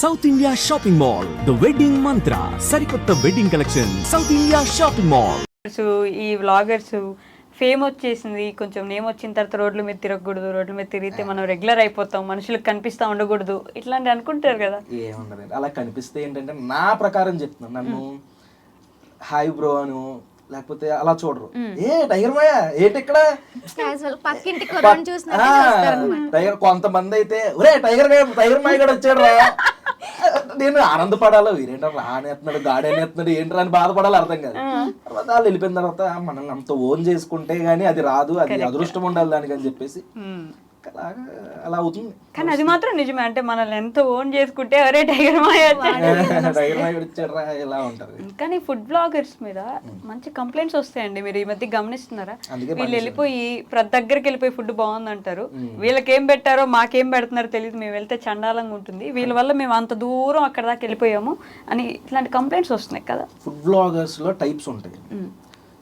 South India shopping mall the wedding Mantra సరికొత్త wedding collection south India shopping mall so ఈ vloggers fame వచ్చేసింది. కొంచెం name వచ్చిన తర్వాత రోడ్ల మీద తిరగకూడదు రోడ్ల మీద తిరిగితే మనం రెగ్యులర్ అయిపోతాం మనుషులకు కనిపిస్తా ఉండకూడదు. ఇట్లాంటి అనుకుంటారు కదా. ఏముండదు అలా కనిపిస్తే ఏంటంటే నా ప్రకారం చెప్తున్నాను. నన్ను హాయ్ బ్రో అను లేకపోతే అలా చూడరు. ఏ టైగర్ మాయ? ఏంటి ఇక్కడ? టైగర్ కొంతమంది అయితే ఒరే టైగర్ టైగర్ మాయ కూడా వచ్చాడు రా నేను ఆనందపడాలి? వీరేంటో రానేస్తున్నాడు గాడనేస్తున్నాడు ఏంట్రా అని బాధపడాలి అర్థం కాదు. తర్వాత వాళ్ళు వెళ్ళిపోయిన తర్వాత మనల్ని అంత ఓన్ చేసుకుంటే గానీ అది రాదు అది అదృష్టం ఉండాలి దానికి అని చెప్పేసి. అలాగా అలా అవుతుంది. కానీ అది మాత్రం నిజమే. అంటే మనల్ని ఎంత ఓన్ చేసుకుంటే అరే టైగర్ మాయ. టైగర్ మాయ కూడా వచ్చాడు రా ఇలా ఉంటది. కానీ ఫుడ్ బ్లాగర్స్ మీద మంచి కంప్లైంట్స్ వస్తాయండి. మీరు ఈ మధ్య గమనిస్తున్నారా? వీళ్ళు వెళ్ళిపోయి ప్రతి దగ్గరికి వెళ్ళిపోయి ఫుడ్ బాగుందంటారు. వీళ్ళకి ఏం పెట్టారో మాకేం పెడుతున్నారో తెలియదు మేము వెళ్తే చండాలంగా ఉంటుంది. వీళ్ళ వల్ల మేము అంత దూరం అక్కడ దాకా వెళ్ళిపోయాము అని ఇట్లాంటి కంప్లైంట్స్ వస్తున్నాయి కదా. ఫుడ్ బ్లాగర్స్లో టైప్స్ ఉంటాయి.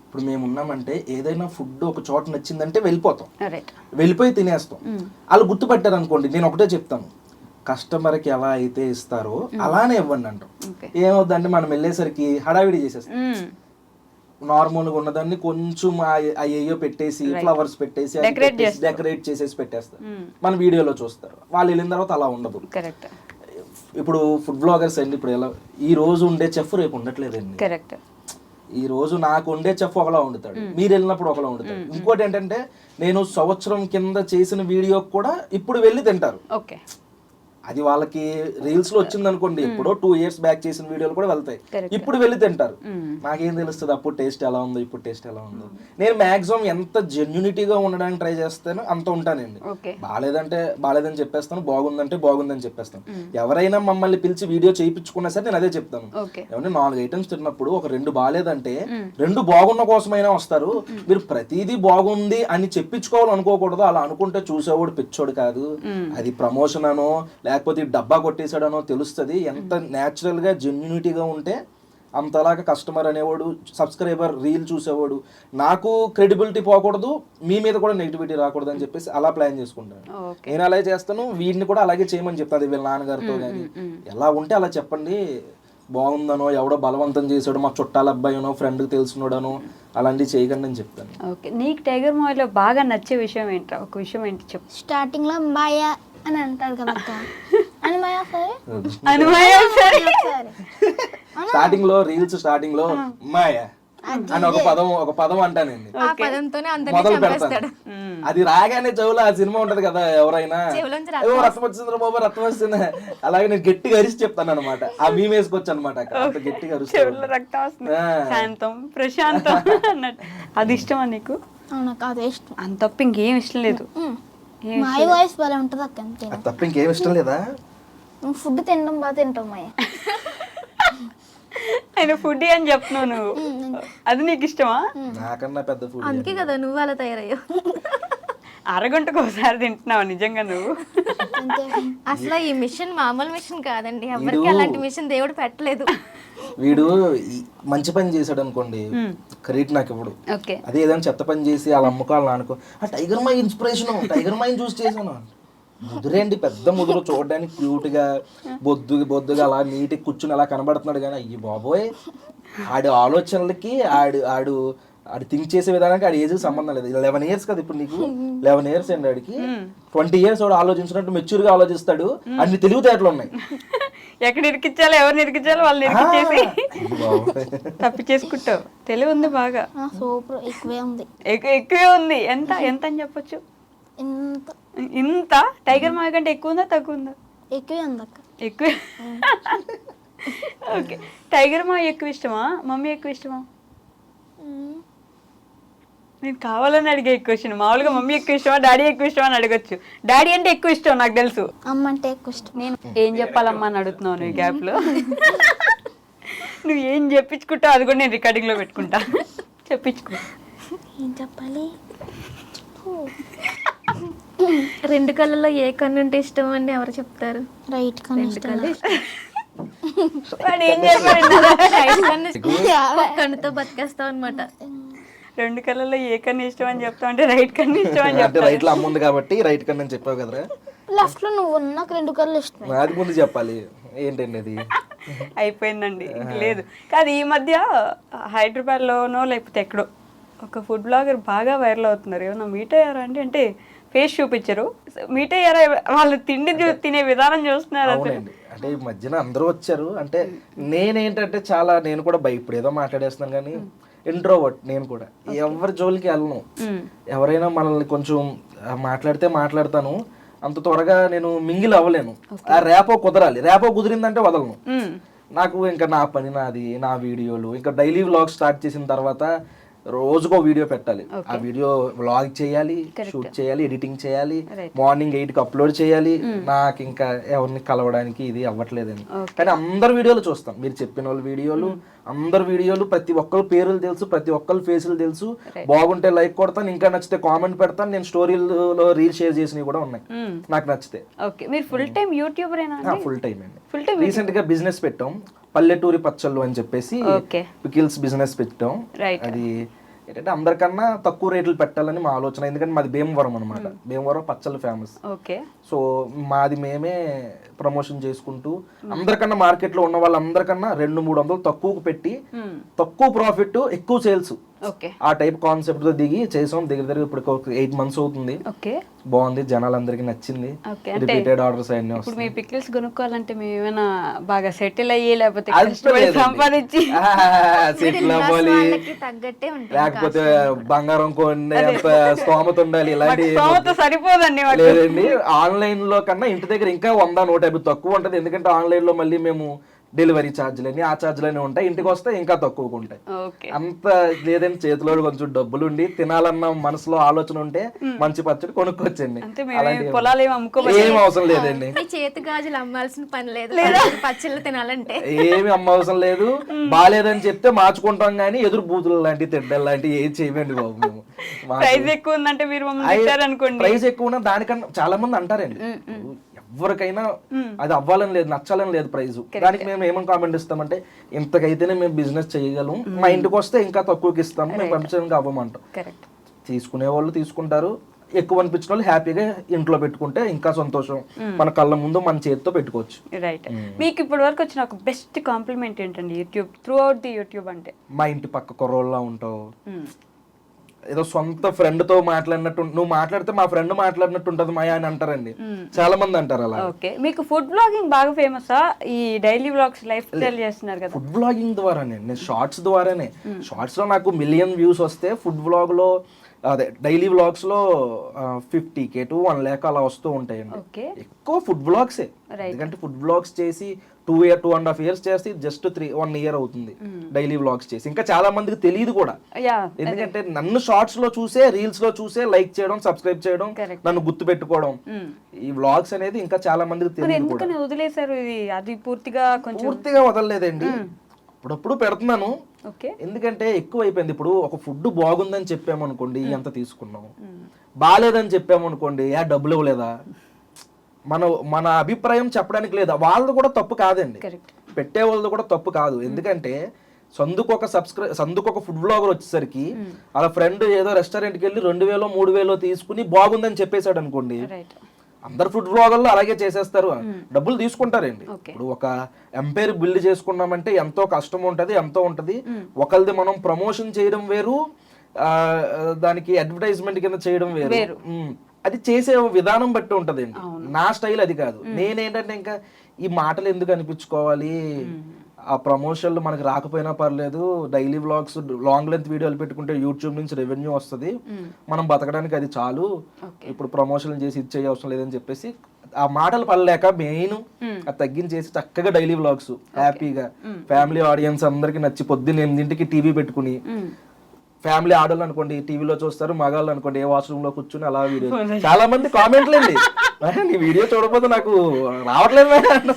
ఇప్పుడు మేము ఉన్నామంటే ఏదైనా ఫుడ్ ఒక చోట నచ్చిందంటే వెళ్ళిపోతాం. వెళ్ళిపోయి తినేస్తాం. వాళ్ళు గుర్తుపట్టారు అనుకోండి నేను ఒకటే చెప్తాను. కస్టమర్కి ఎలా అయితే ఇస్తారో అలానే ఇవ్వండి అంటాం. ఏమవుద్దంటే మనం వెళ్ళేసరికి హడావిడి చేసేస్తాం. నార్మల్గా ఉన్నదాన్ని కొంచెం ఏయో పెట్టేసి ఫ్లవర్స్ పెట్టేసి decorate చేసేసి పెట్టేస్తారు. మన వీడియోలో చూస్తారు. వాళ్ళు వెళ్ళిన తర్వాత అలా ఉండదు. ఇప్పుడు ఫుడ్ బ్లాగర్స్ అండి ఇప్పుడు ఎలా ఈ రోజు ఉండే చెఫ్ రేపు ఉండట్లేదండి. కరెక్ట్ ఈ రోజు నాకు ఉండే చెఫ్ ఒకలా వండుతాడు. మీరు వెళ్ళినప్పుడు ఒకలా వండుతాడు. ఇంకోటి ఏంటంటే నేను సంవత్సరం కింద చేసిన వీడియో కూడా ఇప్పుడు వెళ్ళి తింటారు. ఓకే. అది వాళ్ళకి రీల్స్లో వచ్చింది అనుకోండి ఇప్పుడు టూ ఇయర్స్ బ్యాక్ చేసిన వీడియోలు కూడా వెళ్తాయి. ఇప్పుడు వెళ్ళి తింటారు. నాకేం తెలుస్తుంది? అప్పుడు టేస్ట్ ఎలా ఉందో ఇప్పుడు టేస్ట్ ఎలా ఉందో. నేను మాక్సిమం ఎంత జెన్యునిటీగా ఉండడానికి ట్రై చేస్తానో అంత ఉంటానండి. బాగాలేదంటే బాగాలేదని చెప్పేస్తాను బాగుందంటే బాగుందని చెప్పేస్తాను. ఎవరైనా మమ్మల్ని పిలిచి వీడియో చేయించుకున్నా సరే నేను అదే చెప్తాను. ఏమంటే నాలుగు ఐటమ్స్ తిన్నప్పుడు ఒక రెండు బాగాలేదంటే రెండు బాగున్న కోసమైనా వస్తారు. మీరు ప్రతిదీ బాగుంది అని చెప్పించుకోవాలి అనుకోకూడదు అలా అనుకుంటే చూసేవాడు పిచ్చోడు కాదు. అది ప్రమోషన్ అనో లేకపోతే ఈ డబ్బా కొట్టేశాడనో తెలుస్తుంది. ఎంత న్యాచురల్గా జెన్యునిటీగా ఉంటే అంతలాగా కస్టమర్ అనేవాడు సబ్స్క్రైబర్ రీల్ చూసేవాడు. నాకు క్రెడిబిలిటీ పోకూడదు మీ మీద కూడా నెగిటివిటీ రాకూడదు అని చెప్పేసి అలా ప్లాన్ చేసుకుంటాను. ఓకే. నేను అలాగే చేస్తాను వీడిని కూడా అలాగే చేయమని చెప్తాను. వీళ్ళ నాన్నగారితో కానీ ఎలా ఉంటే అలా చెప్పండి. బాగుందనో ఎవడో బలవంతం చేసాడో మా చుట్టాల అబ్బాయినో ఫ్రెండ్కి తెలిసినోడనో అలాంటివి చేయకండి అని చెప్తాను. ఓకే. నీకు టైగర్ మాయిలో బాగా నచ్చే విషయం ఏంట్రా? ఒక విషయం ఏంటి చెప్పు. స్టార్టింగ్లో మాయా అని అంటారు కదా అక్క. అని మాయా సరే అనుమయ సరే సరే స్టార్టింగ్లో రీల్స్ స్టార్టింగ్లో మాయ అని ఒక పదం ఒక పదం అంటానండి ఆ పదంతోనే అందరినీ మొదలు చంపేస్తాడు. పెడతాను అది రాగానే చెవులో ఆ సినిమా ఉంటది కదా ఎవరైనా. చెవులోంచి "అయ్యో, రక్తం వచ్చింది బాబు రక్తం వచ్చింది. అలాగే నేను గట్టిగా అరిచి చెప్తాను అనమాట ఆ మేము వేసుకోవచ్చు అనమాట అంత గట్టిగా చెవుల్లో అరుస్తాను రక్తం వస్తుంది. ఆ. శాంతం ప్రశాంతం అన్నట్టు. అది ఇష్టమా నీకు? అవును అక్క అదే ఇష్టం. అంత తప్ప ఇంకేం ఇష్టం లేదు. మాయ వాయిస్ భలే ఉంటుంది అక్క అంతే అది తప్ప ఇంకేం ఇష్టం లేదా? నువ్వు ఫుడ్ తినడం బాగా తింటావు మాయ. ఆయన ఫుడ్ అని చెప్తున్నావు నువ్వు. అది నీకు ఇష్టమా? నాకన్నా పెద్ద ఫుడ్ అందుకే కదా నువ్వు అలా తయారయ్యావు. అరగంటకు ఒకసారి తింటున్నావు నిజంగా నువ్వు. అసలు ఈ మిషన్ మామూలు మిషన్ కాదండి. ఎవరికి అలాంటి మిషన్ దేవుడు పెట్టలేదు. వీడు మంచి పని చేశాడు అనుకోండి. క్రెడిట్ నాకు ఇవ్వడు ఓకే. అదే ఏదైనా చెత్త పని చేసి అలా అమ్ముకోవాలని అనుకో ఆ tiger my inspiration tiger mine చూసి చేశాను ముదురేంటి పెద్ద ముదురు చూడడానికి క్యూట్గా బొద్దు బొద్దుగా అలా నీటి కూర్చుని అలా కనబడుతున్నాడు కానీ అయ్యి బాబోయ్. ఆడి ఆలోచనలకి ఆడు ఆడు ఆడు థింక్ చేసే విధానానికి ఆడి ఏజ్ సంబంధం లేదు. లెవెన్ ఇయర్స్ కదా ఇప్పుడు నీకు? లెవెన్ ఇయర్స్ అండి ఆడికి. ట్వంటీ ఇయర్స్ వాడు ఆలోచించినట్టు మెచ్యూర్గా ఆలోచిస్తాడు. అన్ని తెలివితేటలు ఉన్నాయి. ఎక్కడ ఇరికించాలో ఎవరిని ఇరికించాలో వాళ్ళని బాబోయ్. తప్పి చేసుకుంటావు. తెలివి ఉంది బాగా. సూపర్. ఎక్కువే ఉంది. ఎక్కు- ఎక్కువే ఉంది. ఎంత? ఎంత అని చెప్పొచ్చు? ఇంత. ఇంత? టైగర్ మాయ కంటే ఎక్కువ ఉందా తక్కువ ఉందా? ఎక్కువే ఉంది అక్క. ఎక్కువ. ఓకే. టైగర్ మాయ ఎక్కువ ఇష్టమా? మమ్మీ ఎక్కువ ఇష్టమా. నేను కావాలని అడిగే క్వశ్చన్ మామూలుగా మమ్మీ ఎక్కువ ఇష్టమా డాడీ ఎక్కువ ఇష్టమా అని అడగొచ్చు. డాడీ అంటే ఎక్కువ ఇష్టం నాకు తెలుసు. అమ్మ అంటే ఎక్కువ ఇష్టం. నేను ఏం చెప్పాలమ్మా అని అడుగుతున్నావు నువ్వు ఈ గ్యాప్లో నువ్వు ఏం చెప్పించుకుంటావు అది కూడా నేను రికార్డింగ్లో పెట్టుకుంటా. చెప్పించుకో. ఏం చెప్పాలి? రెండు కళ్ళలో ఏ కన్ను ఉంటే ఇష్టం అండి ఎవరు చెప్తారు? రైట్ ఇష్టం. వాడు ఏం చెప్పాడు? కన్ను ఒక కన్నుతో బతికేస్తాం అనమాట రెండు కళ్ళలో ఏ కన్ను ఇష్టం అని చెప్తా అంటే రైట్ కన్ను ఇష్టం అని అంటే రైట్లో అమ్ముంది కాబట్టి రైట్ కన్నా చెప్పావు కదరా? లెఫ్ట్లో నువ్వు నాకు రెండు కళ్ళు ఇష్టం అది ముందు చెప్పాలి. ఏంటండి అది అయిపోయిందండి. లేదు. కాదు ఈ మధ్య హైదరాబాద్లోనో లేకపోతే ఎక్కడో ఒక ఫుడ్ బ్లాగర్ బాగా వైరల్ అవుతున్నారు. ఏమన్నా మీట్ అయ్యారా అండి? అంటే ఫేస్ చూపించరు. మీట్ అయ్యారా? వాళ్ళు తిండి తినే విధానం చూస్తున్నారు అవునండి. అంటే ఈ మధ్యన అందరూ వచ్చారు. అంటే నేనేంటంటే చాలా నేను కూడా భయ ఇప్పుడు ఏదో మాట్లాడేస్తున్నాను కానీ ఇంట్రోవర్ట్ నేను కూడా. ఎవరి జోలికి వెళ్ళను. ఎవరైనా మనల్ని కొంచెం మాట్లాడితే మాట్లాడతాను. అంత త్వరగా నేను మింగిల్ అవ్వలేను. ఆ రేపో కుదరాలి. రేపో కుదిరిందంటే వదలను. మ్మ్. నాకు ఇంకా నా పని నాది నా వీడియోలు ఇంకా డైలీ వ్లాగ్ స్టార్ట్ చేసిన తర్వాత రోజుకో వీడియో పెట్టాలి. ఆ వీడియో వ్లాగ్ చేయాలి షూట్ చేయాలి ఎడిటింగ్ చేయాలి మార్నింగ్ ఎయిట్కి అప్లోడ్ చేయాలి. నాకు ఇంకా ఎవరిని కలవడానికి ఇది అవ్వట్లేదండి కానీ అందరు వీడియోలు చూస్తాం. మీరు చెప్పిన వాళ్ళ వీడియోలు అందరు వీడియోలు ప్రతి ఒక్కరు పేర్లు తెలుసు ప్రతి ఒక్కరు ఫేసులు తెలుసు. బాగుంటే లైక్ కొడతాను ఇంకా నచ్చితే కామెంట్ పెడతాను. నేను స్టోరీలో రీల్ షేర్ చేసినవి కూడా ఉన్నాయి. నాకు నచ్చితే. ఓకే మీరు ఫుల్ టైం యూట్యూబరేనా అండి? ఫుల్ టైం అండి. ఫుల్ టైం రీసెంట్గా బిజినెస్ పెట్టాం. పల్లెటూరి పచ్చళ్ళు అని చెప్పేసి పికిల్స్ బిజినెస్ పెట్టాం. అది ఏంటంటే అందరికన్నా తక్కువ రేట్లు పెట్టాలని మా ఆలోచన. ఎందుకంటే మాది భీమవరం అనమాట భీమవరం పచ్చళ్ళు ఫేమస్ ఓకే. సో మాది మేమే ప్రమోషన్ చేసుకుంటూ అందరికన్నా మార్కెట్లో ఉన్న వాళ్ళందరికన్నా రెండు మూడు వందలు తక్కువకు పెట్టి తక్కువ ప్రాఫిట్ ఎక్కువ సేల్స్ ఆ టైప్ కాన్సెప్ట్తో దిగి చేసాం. దగ్గర దగ్గర ఇప్పుడు ఒక ఎయిట్ మంత్స్ అవుతుంది. ఓకే బాగుంది. జనాలందరికీ నచ్చింది. ఓకే రిపీటెడ్ ఆర్డర్స్ అన్ని ఇప్పుడు మీ పిక్కిల్స్ కొనుక్కోవాలంటే మేము ఏమైనా బాగా సెటిల్ అయ్యి లేకపోతే. సంపాదించి సెటిల్ అవ్వాలి. లేకపోతే బంగారం కొనే అంత స్తోమత ఉండాలి. ఇలాంటి స్తోమత సరిపోదండి లేదండి. ఆన్లైన్లో కన్నా ఇంటి దగ్గర ఇంకా వంద నూట యాభై తక్కువ ఉంటది. ఎందుకంటే ఆన్లైన్లో మళ్ళీ మేము డెలివరీ ఛార్జీలని ఆ ఛార్జీలని ఉంటాయి. ఇంటికి వస్తే ఇంకా తక్కువగా ఉంటాయి. అంత లేదండి చేతిలో కొంచెం డబ్బులు ఉండి తినాలన్న మనసులో ఆలోచన ఉంటే మంచి పచ్చడి అమ్ముకోబో ఏం అవసరం లేదండి. చేతి గాజులు అమ్మాల్సిన పని లేదు. పచ్చళ్ళు తినాలంటే. ఏమి అమ్మ అవసరం లేదు బాగాలేదని చెప్తే మార్చుకుంటాం కానీ ఎదురు బూతులు లాంటి తిడ్డలు లాంటి ఏం చేయమండి బాబు మేము. ప్రైస్ ఎక్కువ ఉందంటే మీరు ప్రైస్ ఎక్కువ ఉన్నా దానికన్నా చాలా మంది అంటారండి. ఎవరికైనా అది అవ్వాలని లేదు నచ్చాలని లేదు ప్రైస్ దానికి మేము ఏమని కామెంట్ ఇస్తామంటే ఇంతకైతేనే మేము బిజినెస్ చేయగలం మా ఇంటికి వస్తే ఇంకా తక్కువకి ఇస్తాము మేము పంపించడానికి అవ్వమంటాం. తీసుకునే వాళ్ళు తీసుకుంటారు ఎక్కువ అనిపించిన వాళ్ళు హ్యాపీగా ఇంట్లో పెట్టుకుంటే ఇంకా సంతోషం. మన కళ్ళ ముందు మన చేతితో పెట్టుకోవచ్చు. రైట్ మీకు ఇప్పటి వరకు వచ్చిన ఒక బెస్ట్ కాంప్లిమెంట్ ఏంటండి? YouTube throughout the YouTube అంటే. మా ఇంటి పక్క కుర్రోళ్ళ ఉంటావు. ఏదో సొంత ఫ్రెండ్తో మాట్లాడినట్టు నువ్వు మాట్లాడితే మా ఫ్రెండ్ మాట్లాడినట్టు ఉంటది మాయా అని అంటారండి. చాలా మంది అంటారు అలా ఓకే. మీకు ఫుడ్ బ్లాగింగ్ బాగా ఫేమసా ఈ డైలీ బ్లాగ్స్ లైఫ్ స్టైల్ చేస్తున్నారు కదా. ఫుడ్ బ్లాగింగ్ ద్వారానే నేను షార్ట్స్ ద్వారానే. షార్ట్స్లో నాకు మిలియన్ వ్యూస్ వస్తే ఫుడ్ బ్లాగ్లో అదే daily వ్లాగ్స్లో fifty K to one lakh అలా వస్తూ ఉంటాయండి. ఎక్కువ ఫుడ్ బ్లాగ్సే ఎందుకంటే ఫుడ్ బ్లాగ్స్ చేసి two year two and half years చేసి జస్ట్ త్రీ వన్ ఇయర్ అవుతుంది డైలీ వ్లాగ్స్ చేసి. ఇంకా చాలా మందికి తెలియదు కూడా. ఎందుకంటే నన్ను షార్ట్స్లో చూసే రీల్స్లో చూసే లైక్ చేయడం సబ్స్క్రైబ్ చేయడం. నన్ను గుర్తు పెట్టుకోవడం ఈ వ్లాగ్స్ అనేది ఇంకా చాలా మందికి తెలియదు వదిలేశారు ఇది? అది పూర్తిగా పూర్తిగా వదలలేదండి. అప్పుడప్పుడు పెడుతున్నాను. ఎందుకంటే ఎక్కువ అయిపోయింది ఇప్పుడు ఒక ఫుడ్ బాగుందని చెప్పామనుకోండి ఎంత తీసుకున్నాం? బాగాలేదని చెప్పామనుకోండి ఆ డబ్బులు ఇవ్వలేదా? మన మన అభిప్రాయం చెప్పడానికి లేదా వాళ్ళది కూడా తప్పు కాదండి. పెట్టే వాళ్ళది కూడా తప్పు కాదు. ఎందుకంటే సందుకు ఒక సబ్స్క్రై సందుకు ఒక ఫుడ్ బ్లాగర్ వచ్చేసరికి వాళ్ళ ఫ్రెండ్ ఏదో రెస్టారెంట్కి వెళ్ళి రెండు వేలో మూడు వేలో తీసుకుని బాగుందని చెప్పేశాడు అనుకోండి అందరు ఫుడ్ బ్లాగర్లు అలాగే చేసేస్తారు. డబ్బులు తీసుకుంటారండి. ఇప్పుడు ఒక ఎంపైర్ బిల్డ్ చేసుకున్నామంటే ఎంతో కష్టం ఉంటది ఎంతో ఉంటది. ఒకరిది మనం ప్రమోషన్ చేయడం వేరు ఆ, దానికి అడ్వర్టైజ్మెంట్ కింద చేయడం వేరు. అది చేసే విధానం బట్టి ఉంటదండి. నా స్టైల్ అది కాదు. నేనేంటంటే ఇంకా ఈ మాటలు ఎందుకు అనిపించుకోవాలి? ఆ ప్రమోషన్లు మనకి రాకపోయినా పర్లేదు డైలీ వ్లాగ్స్ లాంగ్ లెంత్ వీడియోలు పెట్టుకుంటే యూట్యూబ్ నుంచి రెవెన్యూ వస్తుంది. మనం బతకడానికి అది చాలు. ఇప్పుడు ప్రమోషన్లు చేసి ఇచ్చే అవసరం లేదని చెప్పేసి ఆ మాటలు పడలేక మెయిన్ అది తగ్గించేసి చక్కగా డైలీ వ్లాగ్స్ హ్యాపీగా. ఫ్యామిలీ ఆడియన్స్ అందరికి నచ్చి పొద్దున్న ఎనిమిదింటికి టీవీ పెట్టుకుని ఫ్యామిలీ ఆడోళ్ళు అనుకోండి టీవీలో చూస్తారు మగాళ్ళు అనుకోండి ఏ వాష్రూమ్లో కూర్చుని అలా వీడియో చాలా మంది కామెంట్లు అండి "మేడం, నీ వీడియో చూడకపోతే నాకు రావట్లేదు మేడం."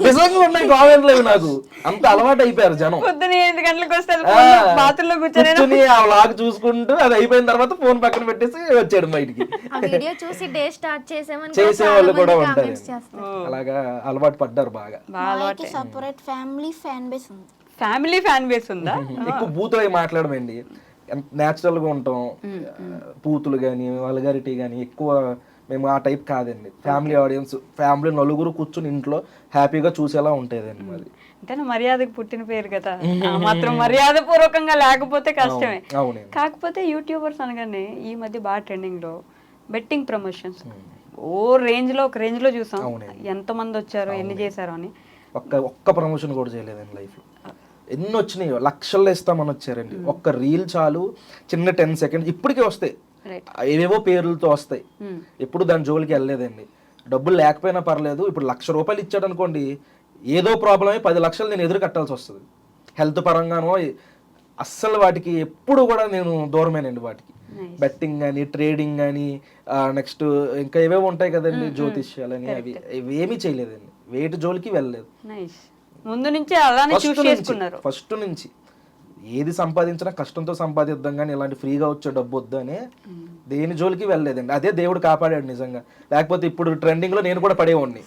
నిజంగా ఉన్నాయి కామెంట్లు అవి నాకు. అంత అలవాటు అయిపోయారు జనం. పొద్దున ఎనిమిది గంటలకు వస్తే ఆ, బాత్రూంలో కూర్చొని ఆ వ్లాగ్ చూసుకుంటూ అది అయిపోయిన తర్వాత ఫోన్ పక్కన పెట్టేసి వచ్చాడు బయటికి ఆ వీడియో చూసి డే స్టార్ట్ చేసామని చేసే వాళ్ళు కూడా ఉంటారు. అలాగా అలవాటు పడ్డారు బాగా. సపరేట్ ఫ్యామిలీ ఫ్యాన్ బేస్ ఉంది. ఫ్యామిలీ ఫ్యాన్ బేస్ ఉందా? ఎక్కువ బూతులు అవి మాట్లాడమండి నేచురల్గా ఉంటాం. బూతులు కానీ వల్గారిటీ కానీ ఎక్కువ మేము ఆ టైప్ కాదండి. ఫ్యామిలీ ఆడియన్స్ ఫ్యామిలీ నలుగురు కూర్చుని ఇంట్లో హ్యాపీగా చూసేలా ఉంటేదండి మాది. అంటే మర్యాదకు పుట్టిన పేరు కదా. మాత్రం మర్యాద పూర్వకంగా లేకపోతే కష్టమే. కాకపోతే యూట్యూబర్స్ అనగానే ఈ మధ్య బాగా ట్రెండింగ్లో బెట్టింగ్ ప్రమోషన్స్. ఓ రేంజ్లో ఒక రేంజ్లో చూసాం ఎంత మంది వచ్చారో ఎన్ని చేశారో అని. ఒక్క ఒక్క ప్రమోషన్ కూడా చేయలేదండి లైఫ్లో. ఎన్ని వచ్చినాయో లక్షల్లో ఇస్తామని వచ్చారండి. ఒక్క రీల్ చాలు చిన్న టెన్ సెకండ్స్ ఇప్పటికే వస్తాయి. ఏవేవో పేర్లతో వస్తాయి. ఎప్పుడు దాని జోలికి వెళ్ళలేదండి. డబ్బులు లేకపోయినా పర్లేదు ఇప్పుడు లక్ష రూపాయలు ఇచ్చాడు అనుకోండి ఏదో ప్రాబ్లమే పది లక్షలు నేను ఎదురు కట్టాల్సి వస్తుంది. హెల్త్ పరంగానో అస్సలు వాటికి ఎప్పుడు కూడా నేను దూరమేనండి వాటికి. బెట్టింగ్ కానీ ట్రేడింగ్ కానీ నెక్స్ట్ ఇంకా ఏవేవో ఉంటాయి కదండి జ్యోతిష్యాలని అవి ఇవేమీ చేయలేదండి. వేటి జోలికి వెళ్ళలేదు. ముందు నుంచి అలానే ఫస్ట్ నుంచి. ఏది సంపాదించినా కష్టంతో సంపాదిద్దాం కానీ ఇలాంటి ఫ్రీగా వచ్చే డబ్బు వద్దు అని దేని జోలికి వెళ్ళలేదండి. అదే దేవుడు కాపాడాడు నిజంగా. లేకపోతే ఇప్పుడు ట్రెండింగ్లో నేను కూడా పడేవాడిని.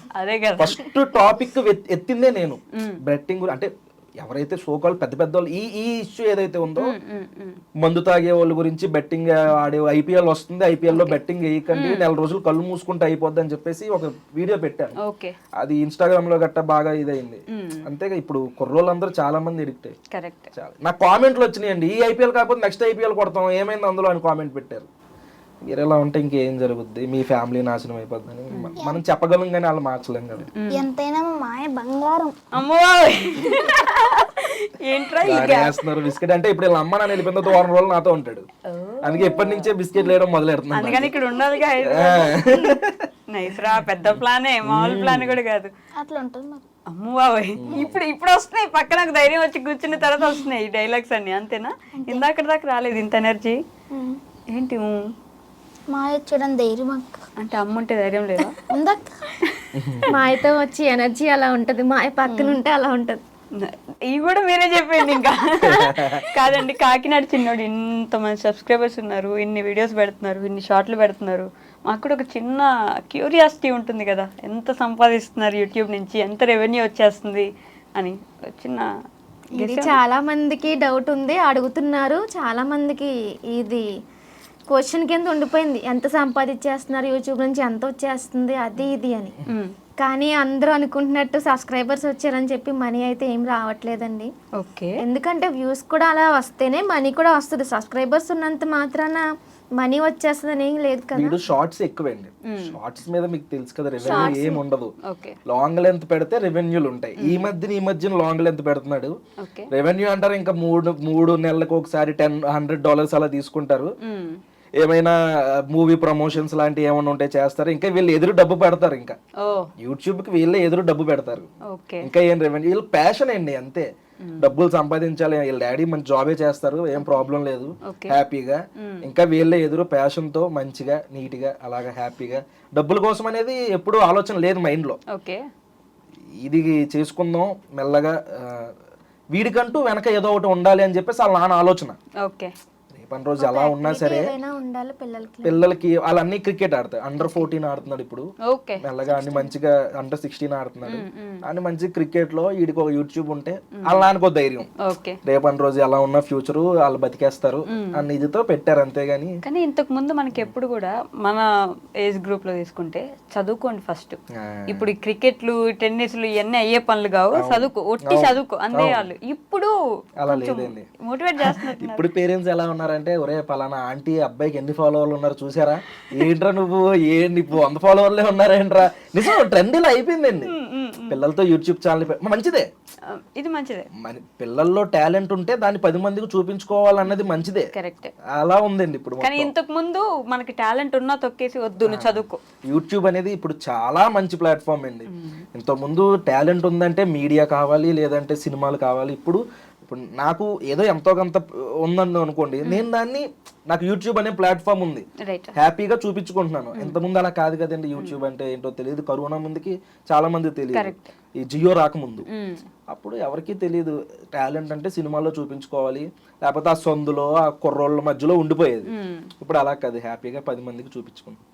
ఫస్ట్ టాపిక్ ఎత్తిందే నేను. బెట్టింగ్ అంటే ఎవరైతే సోకాల్ పెద్ద పెద్ద వాళ్ళు ఈ ఈ ఇష్యూ ఏదైతే ఉందో. మందు తాగే వాళ్ళ గురించి బెట్టింగ్ ఆడే ఐపీఎల్ వస్తుంది ఐపీఎల్లో బెట్టింగ్ వేయకండి నెల రోజులు కళ్ళు మూసుకుంటే అయిపోద్ది అని చెప్పేసి ఒక వీడియో పెట్టాను ఓకే. అది ఇన్స్టాగ్రామ్లో గట్టా బాగా ఇదైంది. అంతేగా ఇప్పుడు కుర్రోళ్ళందరూ చాలా మంది ఎడిక్ట్ అయ్యారు. కరెక్ట్ చాలా. నాకు కామెంట్లు వచ్చినాయండి ఈ ఐపీఎల్ కాకపోతే నెక్స్ట్ ఐపీఎల్ కొడతాం ఏమైంది అందులో అని కామెంట్ పెట్టారు. మీరు ఎలా ఉంటే ఇంకేం జరుగుద్ది? మీ ఫ్యామిలీ నాశనం అయిపోద్దని మనం చెప్పగలం కానీ వాళ్ళు మార్చలేం కదా. ఎంతైనా మాయ బంగారం. అమ్మో వేస్తున్నారు బిస్కెట్. అంటే ఇప్పుడు అమ్మ నాన్న వెళ్ళిపోయిన వారం రోజులు నాతో ఉంటాడు. అందుకే ఎప్పటి నుంచే బిస్కెట్ లేయడం మొదలెడుతున్నాను అందుకని ఇక్కడ ఉండాలిగా నైస్ రా పెద్ద ప్లానే మామూలు ప్లాన్ కూడా కాదు. అట్లా ఉంటుంది అమ్ము బాబాయ్. ఇప్పుడు ఇప్పుడు వస్తున్నాయి పక్కన నాకు ధైర్యం వచ్చి కూర్చున్న తర్వాత వస్తున్నాయి ఈ డైలాగ్స్ అన్ని అంతేనా? ఇందాక దాకా రాలేదు ఇంత ఎనర్జీ. ఏంటి? మాయ ధైర్యం అక్క. అంటే అమ్మ ఉంటే ధైర్యం లేదా? ఉందక్క. మాయతో వచ్చి ఎనర్జీ అలా ఉంటది మాయ పక్కన ఉంటే అలా ఉంటది. ఇవి కూడా మీరే చెప్పండి ఇంకా. కాదండి కాకినాడ చిన్నోడు ఇంతమంది సబ్స్క్రైబర్స్ ఉన్నారు ఇన్ని వీడియోస్ పెడుతున్నారు ఇన్ని షార్ట్లు పెడుతున్నారు. మాకు కూడా ఒక చిన్న క్యూరియాసిటీ ఉంటుంది కదా ఎంత సంపాదిస్తున్నారు యూట్యూబ్ నుంచి ఎంత రెవెన్యూ వచ్చేస్తుంది అని. చిన్న ఇది చాలా మందికి డౌట్ ఉంది అడుగుతున్నారు. చాలా మందికి ఇది క్వశ్చన్ కింద ఉండిపోయింది. ఎంత సంపాదించేస్తున్నారు యూట్యూబ్ నుంచి ఎంత వచ్చేస్తుంది అది ఇది అని. కానీ అందరూ అనుకుంటున్నట్టు సబ్స్క్రైబర్స్ వచ్చారని చెప్పి మనీ అయితే ఏం రావట్లేదండి. ఓకే. ఎందుకంటే వ్యూస్ కూడా అలా వస్తేనే మనీ కూడా వస్తుంది. సబ్స్క్రైబర్స్ ఉన్నంత మాత్రాన మనీ వచ్చేస్తుందని ఏం లేదు కదా. వీడు షార్ట్స్ ఎక్కువండి. షార్ట్స్ మీద మీకు తెలుసు కదా రెవెన్యూ ఏం ఉండదు. ఓకే. లాంగ్ లెంత్ పెడితే రెవెన్యూలు ఉంటాయి. ఈ మధ్యన ఈ మధ్యన లాంగ్ లెంత్ పెడుతున్నాడు. ఓకే. రెవెన్యూ అంటారు ఇంకా మూడు మూడు నెలలకు ఒకసారి టెన్ హండ్రెడ్ డాలర్స్ అలా తీసుకుంటారు. ఏమైనా మూవీ ప్రమోషన్స్ లాంటివి ఏమైనా ఉంటే చేస్తారు? ఇంకా వీళ్ళు ఎదురు డబ్బు పెడతారు ఇంకా. యూట్యూబ్కి వీళ్ళే ఎదురు డబ్బు పెడతారు. ఇంకా ఏం రెవెన్యూ వీళ్ళు ప్యాషన్ అండి అంతే. డబ్బులు సంపాదించాలి వీళ్ళ డాడీ మంచి జాబే చేస్తారు ఏం ప్రాబ్లం లేదు. హ్యాపీగా ఇంకా వీళ్ళే ఎదురు ప్యాషన్తో మంచిగా నీట్గా అలాగా హ్యాపీగా డబ్బుల కోసం అనేది ఎప్పుడు ఆలోచన లేదు మైండ్లో. ఇది చేసుకుందాం మెల్లగా వీడికంటూ వెనక ఏదో ఒకటి ఉండాలి అని చెప్పేసి వాళ్ళ నాన్న ఆలోచన. ఓకే. రేపటి రోజు ఎలా ఉన్నా సరే పిల్లలకి. వాళ్ళన్నీ క్రికెట్ ఆడతారు. అండర్ ఫోర్టీన్ ఆడుతున్నాడు ఇప్పుడు. మెల్లగా అన్ని మంచిగా అండర్ సిక్స్టీన్ ఆడుతున్నాడు. అన్ని మంచి క్రికెట్లో వీడికి ఒక యూట్యూబ్ ఉంటే వాళ్ళ నాన్నకో ధైర్యం. ఓకే. రేపటి రోజు ఎలా ఉన్న ఫ్యూచర్ వాళ్ళు బతికేస్తారు అన్న ఇదితో పెట్టారు అంతేగాని కానీ ఇంతకు ముందు మనకి ఎప్పుడు కూడా మన ఏజ్ గ్రూప్లో తీసుకుంటే చదువుకోండి ఫస్ట్ ఇప్పుడు క్రికెట్లు టెన్నిస్లు ఇవన్నీ అయ్యే పనులు కావు. చదువుకో ఒట్టి చదువుకో అందే వాళ్ళు. ఇప్పుడు అలా లేదండి. మోటివేట్ చేస్తున్నారు ఇప్పుడు పేరెంట్స్ ఎలా ఉన్నారంటే ఒరే పలానా ఆంటీ అబ్బాయికి ఎన్ని ఫాలోవర్లు ఉన్నారు చూసారా? ఏంట్రా నువ్వు? ఏంటి ఇప్పుడు వంద ఫాలోవర్లే ఉన్నారేంట్రా? నిజం ట్రెండ్ ఇలా అయిపోయిందండి పిల్లలతో యూట్యూబ్ ఛానల్ మంచిదే. ఇది మంచిదే. మన పిల్లల్లో టాలెంట్ ఉంటే దాన్ని పది మందికి చూపించుకోవాలన్నది మంచిదే. కరెక్ట్. అలా ఉందండి ఇప్పుడు కానీ ఇంతకు ముందు మనకి టాలెంట్ ఉన్నా తొక్కేసి వద్దు నువ్వు చదువుకో. యూట్యూబ్ అనేది ఇప్పుడు చాలా మంచి ప్లాట్ఫామ్ అండి. ఇంతకుముందు టాలెంట్ ఉందంటే మీడియా కావాలి లేదంటే సినిమాలు కావాలి. ఇప్పుడు ఇప్పుడు నాకు ఏదో ఎంతో కొంత ఉందని అనుకోండి నేను దాన్ని నాకు యూట్యూబ్ అనే ప్లాట్ఫామ్ ఉంది. హ్యాపీగా చూపించుకుంటున్నాను. ఇంతకుముందు అలా కాదు కదండి యూట్యూబ్ అంటే ఏంటో తెలియదు. కరోనా ముందుకి చాలా మంది తెలియదు. ఈ జియో రాకముందు. అప్పుడు ఎవరికీ తెలియదు. టాలెంట్ అంటే సినిమాలో చూపించుకోవాలి. లేకపోతే ఆ సొందులో ఆ కుర్రోళ్ళ మధ్యలో ఉండిపోయేది. ఇప్పుడు అలా కాదు. హ్యాపీగా పది మందికి చూపించుకుంటాం